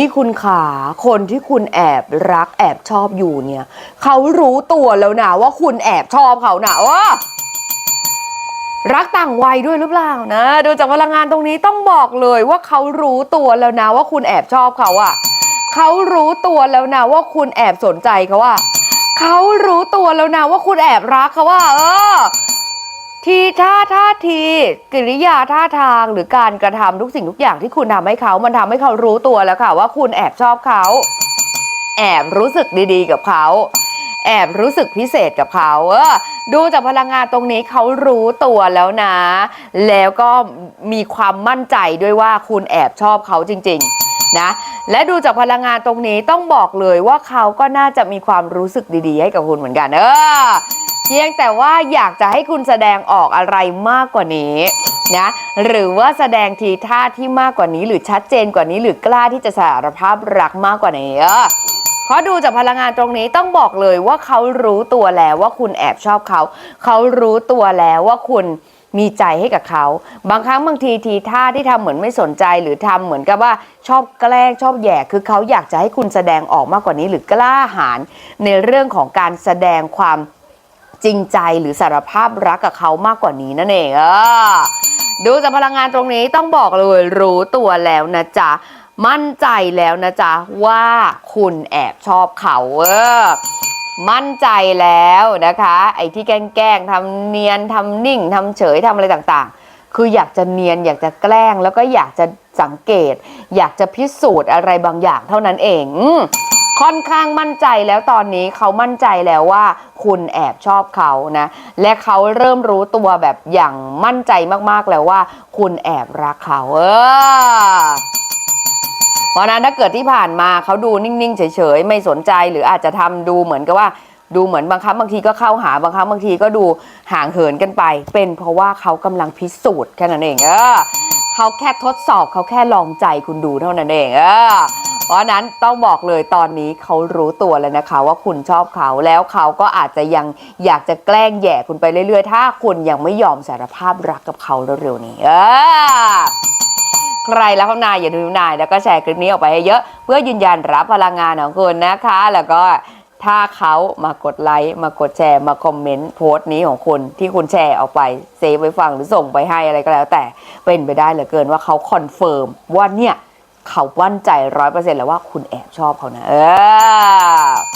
นี่คุณขาคนที่คุณแอบรักแอบชอบอยู่เนี่ยเขารู้ตัวแล้วนะว่าคุณแอบชอบเขานะว่ารักต่างวัยด้วยหรือเปล่านะดูจากพลังงานตรงนี้ต้องบอกเลยว่าเขารู้ตัวแล้วนะว่าคุณแอบชอบเขาอะเขารู้ตัวแล้วนะว่าคุณแอบสนใจเขาว่าเขารู้ตัวแล้วนะว่าคุณแอบรักเขาว่าเออ ทีท่าท่าทีกิริยาท่าทางหรือการกระทำทุกสิ่งทุกอย่างที่คุณทำให้เขา มันทำให้เขารู้ตัวแล้วค่ะ ว่าคุณแอบชอบเขา แอบรู้สึกดีๆ กับเขา แอบรู้สึกพิเศษกับเขาเออดูจากพลังงานตรงนี้เขารู้ตัวแล้วนะ แล้วก็มีความมั่นใจด้วยว่าคุณแอบชอบเขาจริง ๆ นะ และดูจากพลังงานตรงนี้ต้องบอกเลยว่าเขาก็น่าจะมีความรู้สึกดีๆ ให้กับคุณเหมือนกัน เออ เพียงแต่ว่าอยากจะให้คุณแสดงออกอะไรมากกว่านี้นะหรือว่าแสดงทีท่าที่มากกว่านี้ หรือชัดเจนกว่านี้ หรือกล้าที่จะสารภาพรักมากกว่านี้เพราะดูจากพลังงานตรงนี้ต้องบอกเลยว่าเขารู้ตัวแล้วว่าคุณแอบชอบเขา เขารู้ตัวแล้วว่าคุณมีใจให้กับเขา บางครั้งบางทีทีท่าที่ทำเหมือนไม่สนใจหรือทำเหมือนกับว่าชอบแกล้งชอบแย่คือเขาอยากจะให้คุณแสดงออกมากกว่านี้หรือกล้าหาญในเรื่องของการแสดงความ จริงใจหรือสารภาพรักกับเขามากกว่านี้นั่นเองเออดูจากพลังงานตรงนี้ต้องบอกเลยรู้ตัวแล้วนะจ๊ะ มั่นใจแล้วนะจ๊ะ ว่าคุณแอบชอบเขาเออมั่นใจแล้วนะคะ ไอ้ที่แกล้งทำเนียนทำนิ่งทำเฉยทำอะไรต่างๆ คืออยากจะเนียนอยากจะแกล้งแล้วก็อยากจะสังเกต อยากจะพิสูจน์อะไรบางอย่างเท่านั้นเองอ ค่อนข้างมั่นใจแล้วตอนนี้เขามั่นใจแล้วว่าคุณแอบชอบเขานะ และเขาเริ่มรู้ตัวแบบอย่างมั่นใจมากๆแล้วว่า คุณแอบรักเขาเออเพราะนั้นถ้าเกิดที่ผ่านมาเขาดูนิ่งๆเฉยๆไม่สนใจหรืออาจจะทำดูเหมือนกับว่าดูเหมือนบางครั้งบางทีก็เข้าหาบางครั้งบางทีก็ดูห่างเหินกันไป เป็นเพราะว่าเขากำลังพิสูจน์แค่นั้นเองเออเขาแค่ทดสอบเขาแค่ลองใจคุณดูเท่านั้นเองเออ เพราะนั้นต้องบอกเลยตอนนี้เขารู้ตัวแล้วนะคะ ว่าคุณชอบเขาแล้วเขาก็อาจจะยังอยากจะแกล้งแย่คุณไปเรื่อยๆ ถ้าคุณยังไม่ยอมสารภาพรักกับเขาเร็วๆนี้ เออใครแล้วเขานายอย่าลืมนายแล้วก็แชร์คลิปนี้ออกไปให้เยอะ เพื่อยืนยันรับพลังงานของคุณนะคะ แล้วก็ถ้าเขามากดไลค์มากดแชร์มาคอมเมนต์โพสต์นี้ของคุณที่คุณแชร์ออกไปเซฟไว้ฟังหรือส่งไปให้อะไรก็แล้ว แต่เป็นไปได้เหลือเกินว่าเขาคอนเฟิร์มว่าเนี่ย เขาวั่นใจร้อยเปอร์เซ็นต์แล้วว่าคุณแอบชอบเขานะ เออ